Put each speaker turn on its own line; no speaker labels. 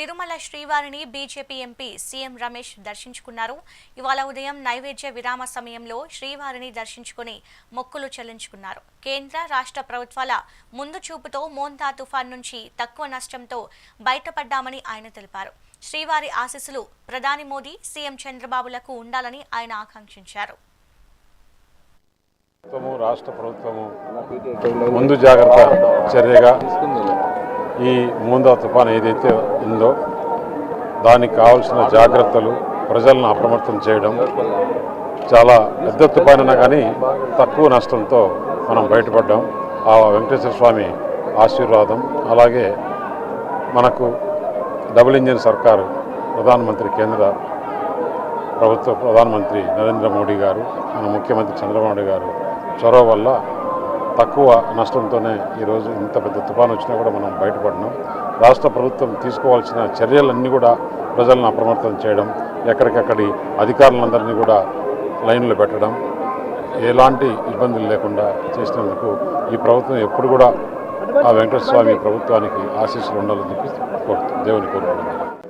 తిరుమల శ్రీవారిని BJP MP CM Ramesh దర్శించుకున్నారు. ఇవాళ ఉదయం నైవేద్య విరామ సమయంలో శ్రీవారిని దర్శించుకుని మొక్కులు చెల్లించుకున్నారు. కేంద్ర రాష్ట్ర ప్రభుత్వాల ముందు చూపుతో మోంతా తుఫాన్ నుంచి తక్కువ నష్టంతో బయటపడ్డామని ఆయన తెలిపారు. శ్రీవారి ఆశీస్సులు ప్రధాని మోదీ సీఎం చంద్రబాబులకు ఉండాలని ఆయన ఆకాంక్షించారు.
రాష్ట్ర ప్రభుత్వము ముందు జాగ్రత్త చర్యగా ఈ మూందా తుఫాన్ ఏదైతే ఉందో దానికి కావాల్సిన జాగ్రత్తలు ప్రజలను అప్రమత్తం చేయడం చాలా పెద్ద తుఫానైనా అయినా కానీ తక్కువ నష్టంతో మనం బయటపడ్డాం. ఆ వెంకటేశ్వర స్వామి ఆశీర్వాదం అలాగే మనకు డబుల్ ఇంజిన్ సర్కారు ప్రధానమంత్రి కేంద్ర ప్రభుత్వ ప్రధానమంత్రి నరేంద్ర మోడీ గారు మన ముఖ్యమంత్రి చంద్రబాబు గారు చొరవ వల్ల తక్కువ నష్టంతోనే ఈరోజు ఇంత పెద్ద తుఫాను వచ్చినా కూడా మనం బయటపడినాం రాష్ట్ర ప్రభుత్వం తీసుకోవాల్సిన చర్యలన్నీ కూడా ప్రజలను అప్రమత్తం చేయడం ఎక్కడికక్కడి అధికారులందరినీ కూడా లైన్లో పెట్టడం ఎలాంటి ఇబ్బందులు లేకుండా చేసినందుకు ఈ ప్రభుత్వం ఎప్పుడు కూడా ఆ వెంకటేశ్వర స్వామి ప్రభుత్వానికి ఆశీస్సులు ఉండాలని చెప్పి కోరుతూ దేవుని కోరుకుంటున్నాను.